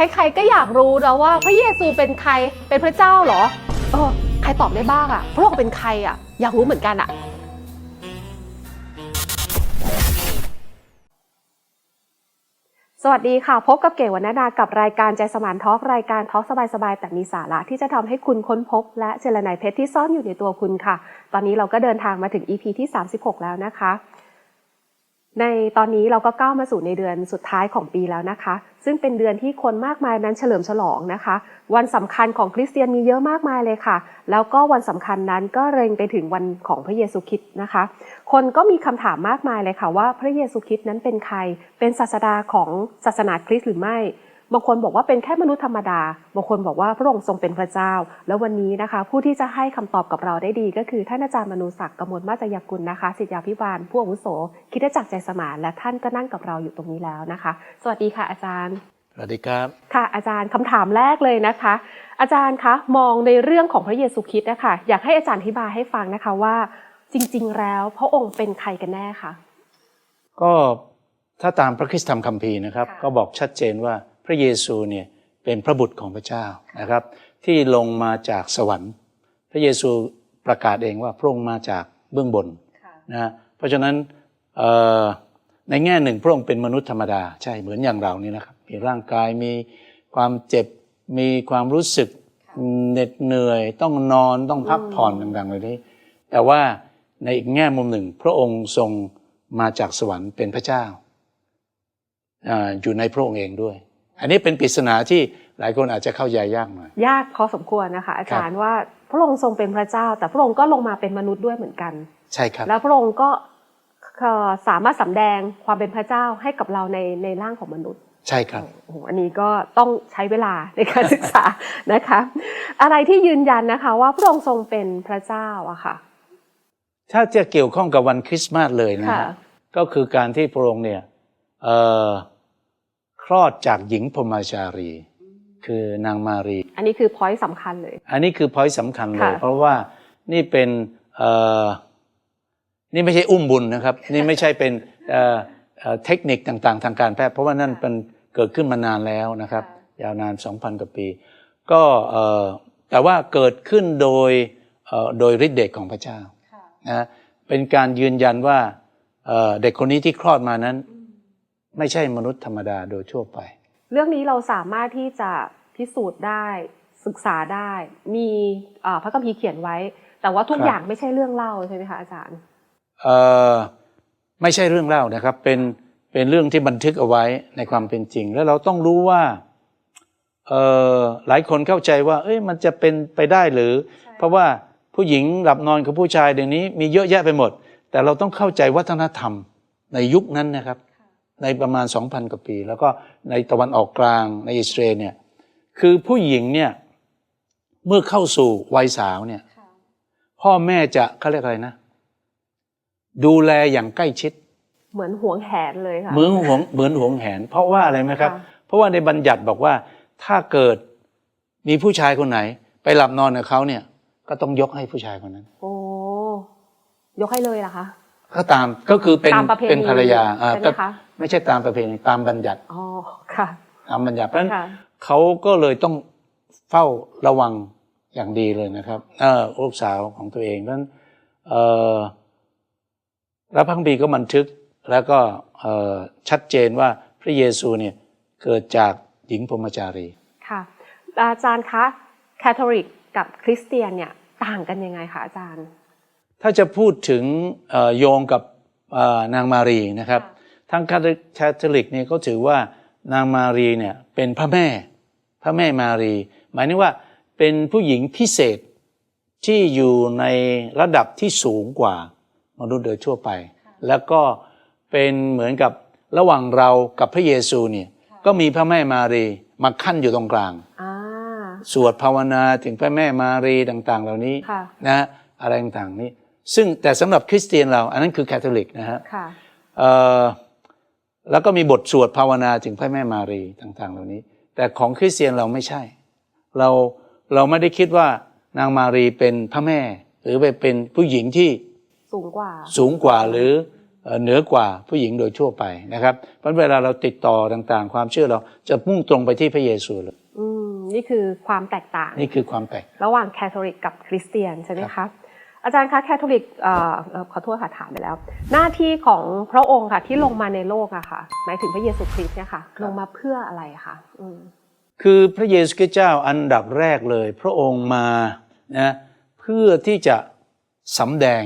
ใครๆก็อยากรู้แล้วว่าพระเยซูเป็นใครเป็นพระเจ้าเหรอเออใครตอบได้บ้างอะพระองค์เป็นใครอะอยากรู้เหมือนกันอะสวัสดีค่ะ พบกับเก๋วรรณดากับรายการใจสมานทอล์กรายการทอล์กสบายๆ แต่มีสาระที่จะทำให้คุณค้นพบ และเจรไนเพชรที่ซ่อนอยู่ในตัวคุณค่ะ ตอนนี้เราก็เดินทางมาถึง EP ที่ 36 แล้วนะคะ ในตอนนี้เราก็ก้าวมาสู่ในเดือนสุดท้ายของปีแล้วนะคะ ซึ่งเป็นเดือนที่คนมากมายนั้นเฉลิมฉลองนะคะ วันสำคัญของคริสเตียนมีเยอะมากมายเลยค่ะ แล้วก็วันสำคัญนั้นก็เร็งไปถึงวันของพระเยซูคริสต์นะคะ คนก็มีคำถามมากมายเลยค่ะว่าพระเยซูคริสต์นั้นเป็นใคร เป็นศาสดาของศาสนาคริสต์หรือไม่ บางคนบอกว่าเป็นแค่มนุษย์ธรรมดา บางคนบอกว่าพระองค์ทรงเป็นพระเจ้า แล้ววันนี้นะคะ ผู้ที่จะให้คำตอบกับเราได้ดี ก็คือท่านอาจารย์มนูศักดิ์กมลมาจยกุลนะคะศิษยาพิบาลผู้อาวุโสคริดจักรใจสมานและท่านก็นั่งกับเราอยู่ตรงนี้แล้วนะคะ สวัสดีค่ะอาจารย์สวัสดีครับ ค่ะอาจารย์คำถามแรกเลยนะคะ อาจารย์คะมองในเรื่องของพระเยซูคริสต์นะคะอยากให้อาจารย์อธิบายให้ฟังนะคะว่า จริง ๆ แล้วพระองค์เป็นใครกันแน่คะก็ถ้าตามพระคริสตธรรมคัมภีร์นะครับค่ะก็บอกชัดเจนว่า พระเยซูเนี่ยเป็นพระบุตรของพระเจ้านะครับ ที่ลงมาจากสวรรค์ พระเยซูประกาศเองว่าพระองค์มาจากเบื้องบนนะฮะเพราะฉะนั้นเอ่อในแง่หนึ่งพระองค์เป็นมนุษย์ธรรมดาใช่เหมือนอย่างเรานี่นะครับมีร่างกายมีความเจ็บมีความรู้สึกเหน็ดเหนื่อย ต้องนอนต้องพักผ่อนต่างๆเหล่านี้ แต่ว่าในอีกแง่มุมหนึ่ง พระองค์ทรงมาจากสวรรค์เป็นพระเจ้าอาอยู่ในพระองค์เองด้วย อันนี้เป็นปริศนาที่หลายคนอาจจะเข้าใจยากหน่อยยากพอสมควรนะคะอาจารย์ว่าพระองค์ทรงเป็นพระเจ้า แต่พระองค์ก็ลงมาเป็นมนุษย์ด้วยเหมือนกัน ใช่ครับ แล้วพระองค์ก็เอ่อสามารถสำแดงความเป็นพระเจ้าให้กับเราในในร่างของมนุษย์ ใช่ครับโอ้โหอันนี้ก็ต้องใช้เวลาในการศึกษานะคะ อะไรที่ยืนยันนะคะ ว่าพระองค์ทรงเป็นพระเจ้าอะค่ะ ถ้าจะเกี่ยวข้องกับวันคริสต์มาสเลยนะค่ะฮะก็คือการที่พระองค์เนี่ยเอ่อค ลอดจากหญิงพรหมจารี คือนางมารี อันนี้คือพอยต์สำคัญเลย อันนี้คือพอยต์สำคัญเลย ค่ะ เพราะว่านี่เป็นเอ่อนี่ไม่ใช่อุ้มบุญนะครับ นี่ไม่ใช่เป็นเอ่อเอ่อเทคนิคต่างๆ ทางการแพทย์ เพราะว่านั่นเป็นเกิดขึ้นมานานแล้วนะครับ ยาวนาน 2,000 กว่าปี ก็เอ่อแต่ว่าเกิดขึ้นโดยเอ่อโดยฤทธิ์เดชของพระเจ้า นะเป็นการยืนยันว่าเอ่อเด็กคนนี้ที่คลอดมานั้น ไม่ใช่มนุษย์ธรรมดาโดยทั่วไป เรื่องนี้เราสามารถที่จะพิสูจน์ได้ศึกษาได้ มีเอ่อพระคัมภีร์เขียนไว้ แต่ว่าทุกครับอย่างไม่ใช่เรื่องเล่าใช่ไหมคะอาจารย์เอ่อไม่ใช่เรื่องเล่านะครับ เป็นเป็นเรื่องที่บันทึกเอาไว้ในความเป็นจริง แล้วเราต้องรู้ว่าเอ่อหลายคนเข้าใจว่า เอ้ยมันจะเป็นไปได้หรือ เพราะว่าผู้หญิงหลับนอนกับผู้ชายเดี๋ยวนี้มีเยอะแยะไปหมด แต่เราต้องเข้าใจวัฒนธรรมในยุคนั้นนะครับ ในประมาณ 2,000 กว่าปี แล้วก็ในตะวันออกกลางในอิสราเอลเนี่ยคือผู้หญิงเนี่ยเมื่อเข้าสู่วัยสาวเนี่ยพ่อแม่จะเขาเรียกอะไรนะ ดูแลอย่างใกล้ชิด เหมือนหวงแหนเลยค่ะเหมือนหวงเหมือนหวงแหน เพราะว่าอะไรไหมครับค่ะเพราะว่าในบัญญัติบอกว่าถ้าเกิดมีผู้ชายคนไหน ไปหลับนอนกับเขาเนี่ย ก็ต้องยกให้ผู้ชายคนนั้น โอ้ยกให้เลยเหรอคะ ก็ตามก็คือเป็นตามประเพณีเป็นภรรยาอ่าใช่ไหมก็คะ ไม่ใช่ตามประเพณีตามบัญญัติอ๋อค่ะตามบัญญัติเพราะฉะนั้น ค่ะ เขาก็เลยต้องเฝ้าระวังอย่างดีเลยนะครับเออลูกสาวของตัวเองเพราะฉะนั้นเออแล้วพระคัมภีร์ก็บันทึกแล้วก็เอ่อชัดเจนว่าพระเยซูเนี่ยเกิดจากหญิงพรหมจารี ค่ะอาจารย์คะแคทอลิกกับคริสเตียนเนี่ยต่างกันยังไงคะอาจารย์ ถ้าจะพูดถึงเอ่อโยงกับเอ่อนางมารีนะครับค่ะทางคาทอลิกเนี่ยเขาถือว่านางมารีเนี่ยเป็นพระแม่พระแม่มารี หมายถึงว่าเป็นผู้หญิงพิเศษที่อยู่ในระดับที่สูงกว่ามนุษย์โดยทั่วไป แล้วก็เป็นเหมือนกับระหว่างเรากับพระเยซูเนี่ยก็มีพระแม่มารีมาขั้นอยู่ตรงกลางอ่าสวดภาวนาถึงพระแม่มารีต่าง ๆ เหล่านี้ค่ะนะฮะอะไรต่างๆนี้ ซึ่งแต่สำหรับคริสเตียนเรา อันนั้นคือแคทอลิกนะฮะค่ะเอ่อแล้วก็มีบทสวดภาวนาถึงพระแม่มารีต่างๆ เหล่านี้ แต่ของคริสเตียนเราไม่ใช่ เราเราไม่ได้คิดว่านางมารีเป็นพระแม่ หรือไปเป็นผู้หญิงที่สูงกว่าสูงกว่าหรือเอ่อเหนือกว่าผู้หญิงโดยทั่วไปนะครับ เพราะเวลาเราติดต่อต่างๆ ความเชื่อเราจะมุ่งตรงไปที่พระเยซูเลยอืมนี่คือความแตกต่าง นี่คือความแปลกระหว่างแคทอลิกกับคริสเตียนใช่ไหมคะ อาจารย์คะแคทอลิกเอ่อเอ่อขอโทษค่ะถามไปแล้ว หน้าที่ของพระองค์ค่ะที่ลงมาในโลกอะค่ะหมายถึงพระเยซูคริสต์เนี่ยค่ะลงมาเพื่ออะไรคะอืมคือพระเยซูคริสต์เจ้าอันดับแรกเลย พระองค์มานะเพื่อที่จะสำแดง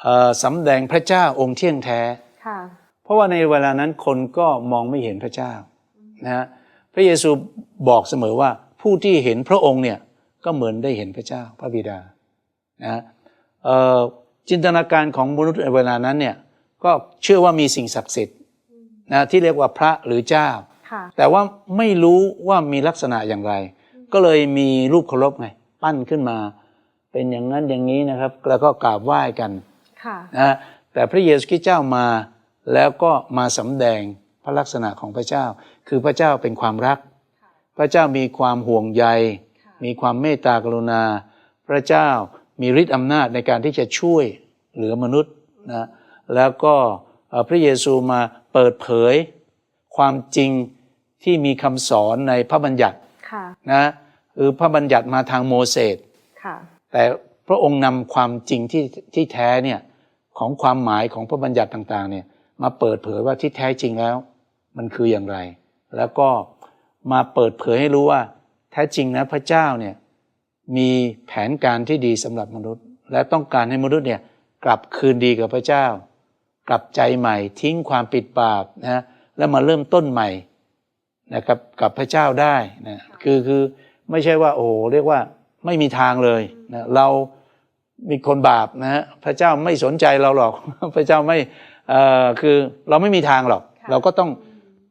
เอ่อสำแดงพระเจ้าองค์เที่ยงแท้ค่ะเพราะว่าในเวลานั้นคนก็มองไม่เห็นพระเจ้านะฮะพระเยซูบอกเสมอว่าผู้ที่เห็นพระองค์เนี่ยก็เหมือนได้เห็นพระเจ้าพระบิดา นะฮะเอ่อจินตนาการของมนุษย์ในเวลานั้นเนี่ยก็เชื่อว่ามีสิ่งศักดิ์สิทธิ์นะที่เรียกว่าพระหรือเจ้าค่ะแต่ว่าไม่รู้ว่ามีลักษณะอย่างไร ก็เลยมีรูปเคารพไงปั้นขึ้นมา เป็นอย่างนั้นอย่างนี้นะครับ แล้วก็กราบไหว้กันค่ะนะฮะแต่พระเยซูคริสต์เจ้ามาแล้วก็มาสำแดงพระลักษณะของพระเจ้า คือพระเจ้าเป็นความรัก พระเจ้ามีความห่วงใย มีความเมตตากรุณา พระเจ้า มีฤทธิ์อำนาจในการที่จะช่วยเหลือมนุษย์นะแล้วก็เอ่อพระเยซูมาเปิดเผยความจริงที่มีคำสอนในพระบัญญัติค่ะนะคือพระบัญญัติมาทางโมเสสค่ะแต่พระองค์นำความจริงที่ที่แท้เนี่ยของความหมายของพระบัญญัติต่างๆเนี่ยมาเปิดเผยว่าที่แท้จริงแล้ว มันคืออย่างไร แล้วก็มาเปิดเผยให้รู้ว่า แท้จริงนะพระเจ้าเนี่ย มีแผนการที่ดีสำหรับมนุษย์ และต้องการให้มนุษย์เนี่ยกลับคืนดีกับพระเจ้า กลับใจใหม่ทิ้งความปิดบาปนะแล้วมาเริ่มต้นใหม่นะครับกับพระเจ้าได้นะคือคือไม่ใช่ว่าโอ้โหเรียกว่าไม่มีทางเลยนะเรามีคนบาปนะฮะพระเจ้าไม่สนใจเราหรอก พระเจ้าไม่เอ่อคือเราไม่มีทางหรอกค่ะเราก็ต้อง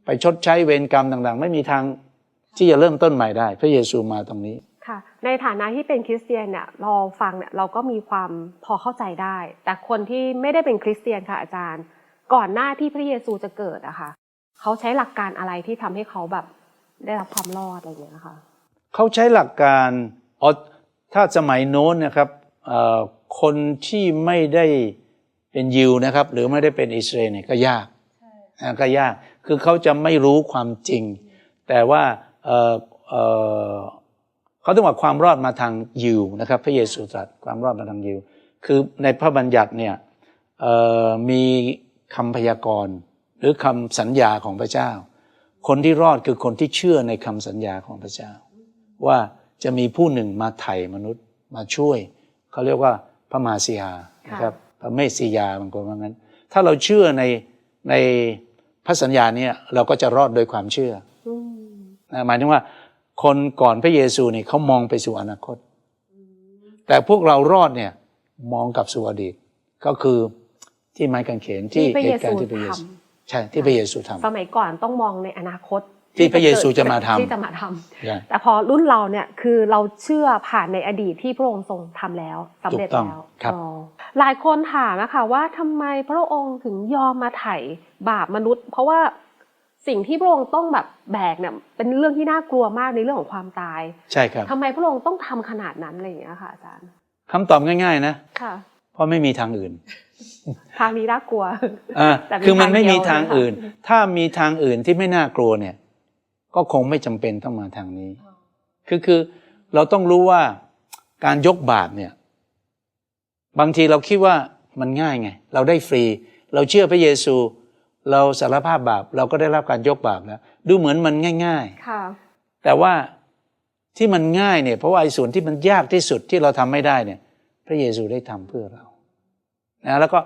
ไปชดใช้เวรกรรมต่าง ๆ ไม่มีทางที่จะเริ่มต้นใหม่ได้ พระเยซูมาตรงนี้ค่ะ ในฐานะที่เป็นคริสเตียนเนี่ยเราฟังเนี่ยเราก็มีความพอเข้าใจได้ แต่คนที่ไม่ได้เป็นคริสเตียนค่ะอาจารย์ ก่อนหน้าที่พระเยซูจะเกิดอะค่ะเขาใช้หลักการอะไรที่ทำให้เขาแบบได้รับความรอดอะไรอย่างเงี้ยค่ะเขาใช้หลักการอ๋อถ้าสมัยโน้นนะครับเอ่อคนที่ไม่ได้เป็นยิวนะครับ หรือไม่ได้เป็นอิสราเอลเนี่ยก็ยากนะก็ยากคือเขาจะไม่รู้ความจริง แต่ว่า เขาต้องบอกความรอดมาทางยิวนะครับพระเยซูตรัสความรอดมาทางยิว คือในพระบัญญัติเนี่ยมีคำพยากรณ์หรือคำสัญญาของพระเจ้า คนที่รอดคือคนที่เชื่อในคำสัญญาของพระเจ้า ว่าจะมีผู้หนึ่งมาไถ่มนุษย์มาช่วย เขาเรียกว่าพระมาสียานะครับพระเมสสิยาบางคนว่างั้น ถ้าเราเชื่อในในพระสัญญาเนี่ยเราก็จะรอดโดยความเชื่อหมายถึงว่า คนก่อนพระเยซูเนี่ยเขามองไปสู่อนาคต แต่พวกเรารอดเนี่ยมองกลับสู่อดีต ก็คือที่ไม้กางเขนที่ที่พระเหเยตุการซูณ์ที่พระเยซูทำใช่ที่พระเยซูทำสมัยก่อนต้องมองในอนาคตที่พระเยซูจะมาทำที่จะมาทำใช่แต่พอรุ่นเราเนี่ยคือเราเชื่อผ่านในอดีตที่พระองค์ทรงทำแล้วสำเร็จถูกต้องแล้วครับอ๋อหลายคนถามนะคะว่าทำไมพระองค์ถึงยอมมาไถ่บาปมนุษย์ เพราะว่า สิ่งที่พระองค์ต้องแบบแบกเนี่ยเป็นเรื่องที่น่ากลัวมากในเรื่องของความตาย ใช่ครับทำไมพระองค์ต้องทำขนาดนั้นอะไรอย่างเงี้ยค่ะอาจารย์คำตอบง่าย ๆ นะค่ะเพราะไม่มีทางอื่น ทางนี้น่ากลัวอ่าแต่มีคือมันไม่มีทาทางงเดียวอื่น ถ้ามีทางอื่นที่ไม่น่ากลัวเนี่ย ก็คงไม่จำเป็นต้องมาทางนี้ คือคือเราต้องรู้ว่าการยกบาปเนี่ย บางทีเราคิดว่ามันง่ายไง เราได้ฟรี เราเชื่อพระเยซู เราสารภาพบาปเราก็ได้รับการยกบาปแล้ว ดูเหมือนมันง่ายค่ะๆแต่ว่าที่มันง่ายเนี่ยเพราะว่าไอ้ส่วนที่มันยากที่สุดที่เราทำไม่ได้เนี่ย พระเยซูได้ทำเพื่อเรานะแล้วก็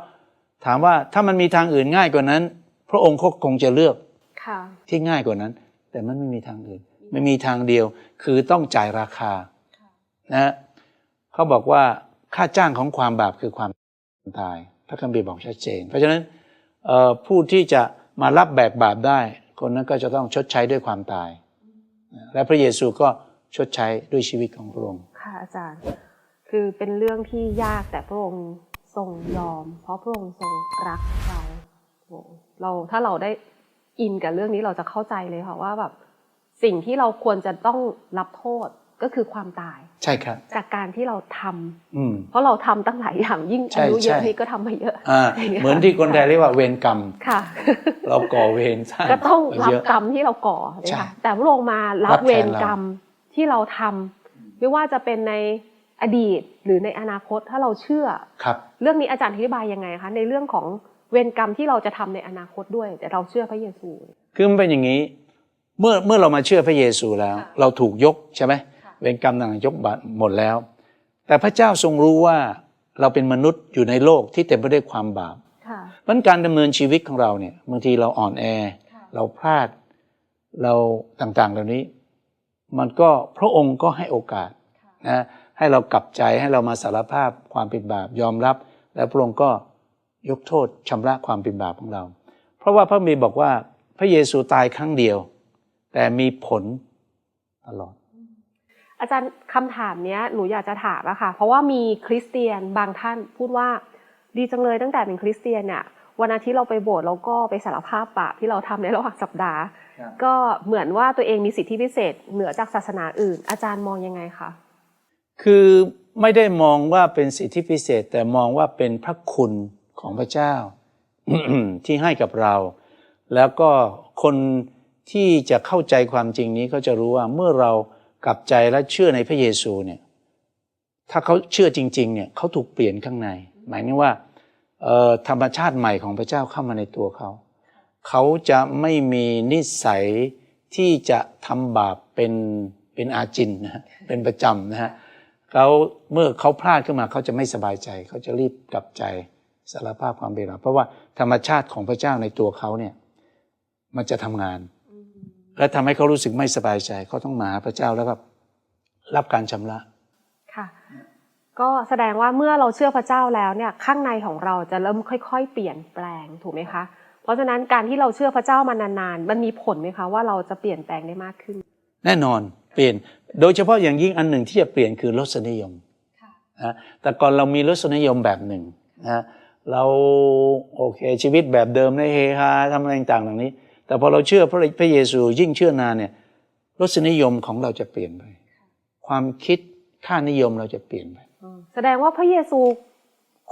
ถามว่าถ้ามันมีทางอื่นง่ายกว่านั้น พระองค์ก็คงจะเลือกค่ะที่ง่ายกว่านั้น แต่มันไม่มีทางอื่น ไม่มีทางเดียวคือต้องจ่ายราคานะเขาบอกว่าค่าจ้างของความบาปคือความตาย พระคัมภีร์บอกชัดเจน เพราะฉะนั้นเอ่อ ผู้ที่จะมารับแบกบาปได้ คนนั้นก็จะต้องชดใช้ด้วยความตาย และพระเยซูก็ชดใช้ด้วยชีวิตของพระองค์ค่ะอาจารย์คือเป็นเรื่องที่ยากแต่พระองค์ทรงยอม เพราะพระองค์ทรงรักเราโอ้เราถ้าเราได้อินกับเรื่องนี้เราจะเข้าใจเลยค่ะว่าแบบสิ่งที่เราควรจะต้องรับโทษ ก็คือความตาย ใช่ครับ จากการที่เราทำอืมเพราะเราทำตั้งหลายอย่างยิ่งใช่อายุเยอะใช่นี่ก็ทำมาเยอะอ่าอย่างเงี้ยเหมือนที่คนไทยเรียกว่าเวรกรรมค่ะ เราก่อเวรสร้างก็ต้องรับเยอะกรรมที่เราก่อเลยใช่ค่ะแต่พระองค์มารัรับบแทนเวรกรรมที่เราทำไม่ว่าจะเป็นในอดีตหรือในอนาคตถ้าเราเชื่อครับ เรื่องนี้อาจารย์อธิบายยังไงคะในเรื่องของเวรกรรมที่เราจะทำในอนาคตด้วย แต่เราเชื่อพระเยซู คือมันเป็นอย่างนี้ เมื่อเมื่อเรามาเชื่อพระเยซูแล้วค่ะเราถูกยกใช่ไหมค่ะ เวรกรรมต่างๆยกบัตรหมดแล้ว แต่พระเจ้าทรงรู้ว่าเราเป็นมนุษย์อยู่ในโลกที่เต็มไปด้วยความบาปค่ะเพราะฉะนั้นการดำเนินชีวิตของเราเนี่ยบางทีเราอ่อนแอค่ะเราพลาดเราต่างๆ เหล่านี้ มันก็พระองค์ก็ให้โอกาสนะให้เรากลับใจให้เรามาสารภาพความผิดบาปยอมรับ แล้วพระองค์ก็ยกโทษชำระความผิดบาปของเรา เพราะว่าพระมีบอกว่าพระเยซูตายครั้งเดียว แต่มีผลตลอด อาจารย์คำถามเนี้ยหนูอยากจะถามอะค่ะ เพราะว่ามีคริสเตียนบางท่านพูดว่าดีจังเลยตั้งแต่เป็นคริสเตียนเนี่ยวันอาทิตย์เราไปโบสถ์เราก็ไปสารภาพบาปที่เราทำในระหว่างสัปดาห์ ก็เหมือนว่าตัวเองมีสิทธิพิเศษ เหนือจากศาสนาอื่น อาจารย์มองยังไงคะคือไม่ได้มองว่าเป็นสิทธิพิเศษ แต่มองว่าเป็นพระคุณของพระเจ้าที่ให้กับเรา แล้วก็คนที่จะเข้าใจความจริงนี้ก็จะรู้ว่าเมื่อเรา กลับใจและเชื่อในพระเยซูเนี่ยถ้าเขาเชื่อจริงๆเนี่ยเขาถูกเปลี่ยนข้างใน หมายถึงว่าธรรมชาติใหม่ของพระเจ้าเข้ามาในตัวเขา เขาจะไม่มีนิสัยที่จะทำบาปเป็นเป็นอาจินนะเป็นประจำนะฮะเขาเมื่อเขาพลาดขึ้นมาเขาจะไม่สบายใจ เขาจะรีบกลับใจสารภาพความเป็นบาเพราะว่าธรรมชาติของพระเจ้าในตัวเขาเนี่ยมันจะทำงาน และทำให้เขารู้สึกไม่สบายใจเขาต้องมาหาพระเจ้าแล้วก็รับการชำระค่ะ ก็แสดงว่าเมื่อเราเชื่อพระเจ้าแล้วเนี่ยข้างในของเราจะเริ่มค่อยๆ เปลี่ยนแปลงถูกไหมคะเพราะฉะนั้นการที่เราเชื่อพระเจ้ามานานๆ มันมีผลไหมคะว่าเราจะเปลี่ยนแปลงได้มากขึ้น แน่นอนเปลี่ยนโดยเฉพาะอย่างยิ่งอันหนึ่งที่จะเปลี่ยนคือรสนิยมค่ะนะแต่ก่อนเรามีรสนิยมแบบหนึ่งนะเราโอเคชีวิตแบบเดิมในเฮฮาทำอะไรต่างๆเหล่านี้ แต่พอเราเชื่อพระพระเยซูยิ่งเชื่อนานเนี่ยรสนิยมของเราจะเปลี่ยนไป ความคิดค่านิยมเราจะเปลี่ยนไปอืมแสดงว่าพระเยซู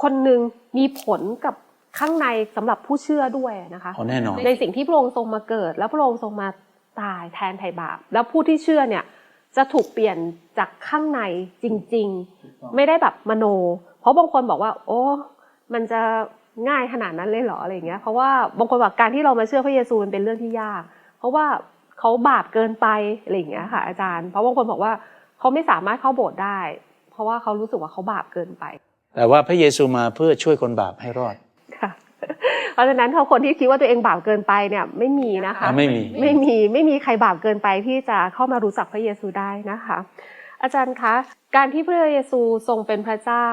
คนหนึ่งมีผลกับข้างในสำหรับผู้เชื่อด้วยนะคะอ๋อแน่นอนในสิ่งที่พระองค์ทรงมาเกิด แล้วพระองค์ทรงมาตายแทนไถ่บาป แล้วผู้ที่เชื่อเนี่ยจะถูกเปลี่ยนจากข้างในจริง ๆ ไม่ได้แบบมโน เพราะบางคนบอกว่า โอ้ มันจะ ง่ายขนาดนั้นเลยเหรออะไรอย่างเงี้ยเพราะว่าบางคนบอกการที่เรามาเชื่อพระเยซูมันเป็นเรื่องที่ยาก เพราะว่าเขาบาปเกินไปอะไรอย่างเงี้ยค่ะอาจารย์ เพราะบางคนบอกว่าเขาไม่สามารถเข้าโบสถ์ได้ เพราะว่าเขารู้สึกว่าเขาบาปเกินไป แต่ว่าพระเยซูมาเพื่อช่วยคนบาปให้รอดค่ะเพราะฉะนั้นถ้าคนที่คิดว่าตัวเองบาปเกินไปเนี่ยไม่มีนะคะอะไม่มีไม่มีไม่มีใครบาปเกินไปที่จะเข้ามารู้จักพระเยซูได้นะคะ อาจารย์คะการที่พระเยซูทรงเป็นพระเจ้า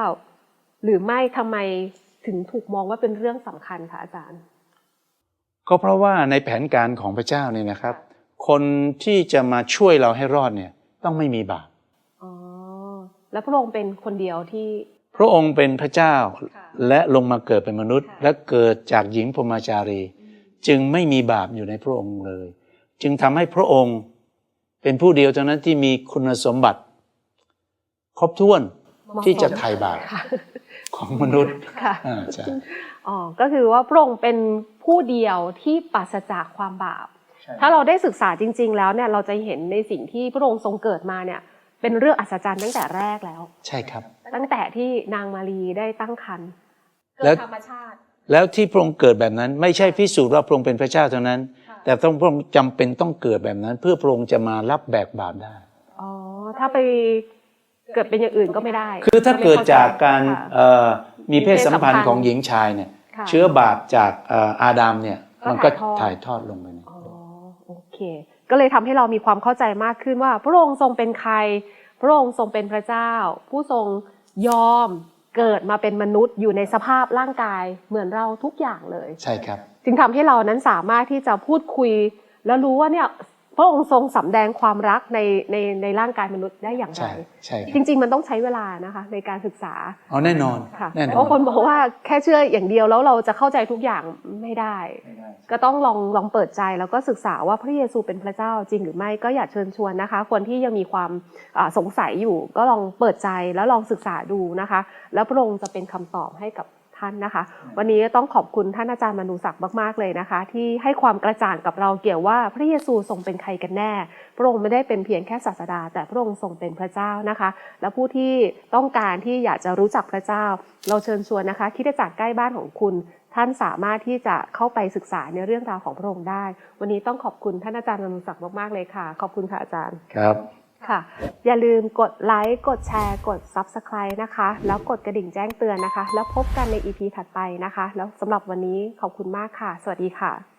หรือไม่ทำไม ถึงถูกมองว่าเป็นเรื่องสำคัญคะอาจารย์ ก็เพราะว่าในแผนการของพระเจ้าเนี่ยนะครับ คนที่จะมาช่วยเราให้รอดเนี่ยต้องไม่มีบาปอ๋อแล้วพระองค์เป็นคนเดียวที่พระองค์เป็นพระเจ้าค่ะและลงมาเกิดเป็นมนุษย์ค่ะและเกิดจากหญิงพรหมจารี จึงไม่มีบาปอยู่ในพระองค์เลย จึงทำให้พระองค์เป็นผู้เดียวเท่านั้นที่มีคุณสมบัติ ครบถ้วนเหมาะ ที่จะสมไถ่บาปค่ะของมนุษย์ค่ะอ่าใช่อ๋อก็คือว่าพระองค์เป็นผู้เดียวที่ปราศจากความบาป ถ้าเราได้ศึกษาจริง ๆ แล้วเนี่ยเราจะเห็นในสิ่งที่พระองค์ทรงเกิดมาเนี่ยเป็นเรื่องอัศจรรย์ตั้งแต่แรกแล้ว ใช่ครับ ตั้งแต่ที่นางมารีได้ตั้งครรภ์แล้วเกิดธรรมชาติ แล้วที่พระองค์เกิดแบบนั้น ไม่ใช่พิสูจน์ว่าพระองค์เป็นพระเจ้าเท่านั้นค่ะแต่ต้องพระองค์จำเป็นต้องเกิดแบบนั้น เพื่อพระองค์จะมารับแบกบาปได้ อ๋อ ถ้าไป เกิดเป็นอย่างอื่นก็ไม่ได้ คือถ้าเกิดจากการค่ะเอ่อมีเพศสัมพันมีเพศสัมพันธ์ธ์ของหญิงชายเนี่ยค่ะเชื้อบาปจากเอ่ออาดัมเนี่ยก็มันก็ถ่าถ่ายยททออดดลงไปในอ๋อโอเค ก็เลยทำให้เรามีความเข้าใจมากขึ้นว่า พระองค์ทรงเป็นใคร พระองค์ทรงเป็นพระเจ้า ผู้ทรงยอมเกิดมาเป็นมนุษย์อยู่ในสภาพร่างกายเหมือนเราทุกอย่างเลย ใช่ครับ จึงทำให้เรานั้นสามารถที่จะพูดคุย แล้วรู้ว่าเนี่ย พระองค์ทรงสำแดงความรักในในในร่างกายมนุษย์ได้อย่างไรใช่ใช่คจรับริง ๆ มันต้องใช้เวลานะคะในการศึกษาเอาแน่นอนค่ะแน่นอนเพราะคนบอกว่าแค่เชื่ออย่างเดียวแล้วเราจะเข้าใจทุกอย่างไม่ได้ ก็ต้องลองลองเปิดใจแล้วก็ศึกษาว่าพระเยซูเป็นพระเจ้าจริงหรือไม่ก็อยากเชิญชวนนะคะ คนที่ยังมีความอ่าสงสัยอยู่ ก็ลองเปิดใจแล้วลองศึกษาดูนะคะ แล้วพระองค์จะเป็นคำตอบให้กับ ท่านนะคะ วันนี้ต้องขอบคุณท่านอาจารย์มนูศักดิ์มากๆเลยนะคะ ที่ให้ความกระจ่างกับเราเกี่ยวว่าพระเยซูทรงเป็นใครกันแน่ พระองค์ไม่ได้เป็นเพียงแค่ศาสดา แต่พระองค์ทรงเป็นพระเจ้านะคะ และผู้ที่ต้องการที่อยากจะรู้จักพระเจ้า เราเชิญชวนนะคะคริดจากใกล้บ้านของคุณท่านสามารถที่จะเข้าไปศึกษาในเรื่องราวของพระองค์ได้ วันนี้ต้องขอบคุณท่านอาจารย์มนุศักดิ์มากๆเลยค่ะ ขอบคุณค่ะอาจารย์ครับ ค่ะ อย่าลืมกดไลค์กดแชร์ กด Subscribe นะคะ แล้วกดกระดิ่งแจ้งเตือนนะคะ แล้วพบกันใน EP ถัดไปนะคะ แล้วสำหรับวันนี้ขอบคุณมากค่ะ สวัสดีค่ะ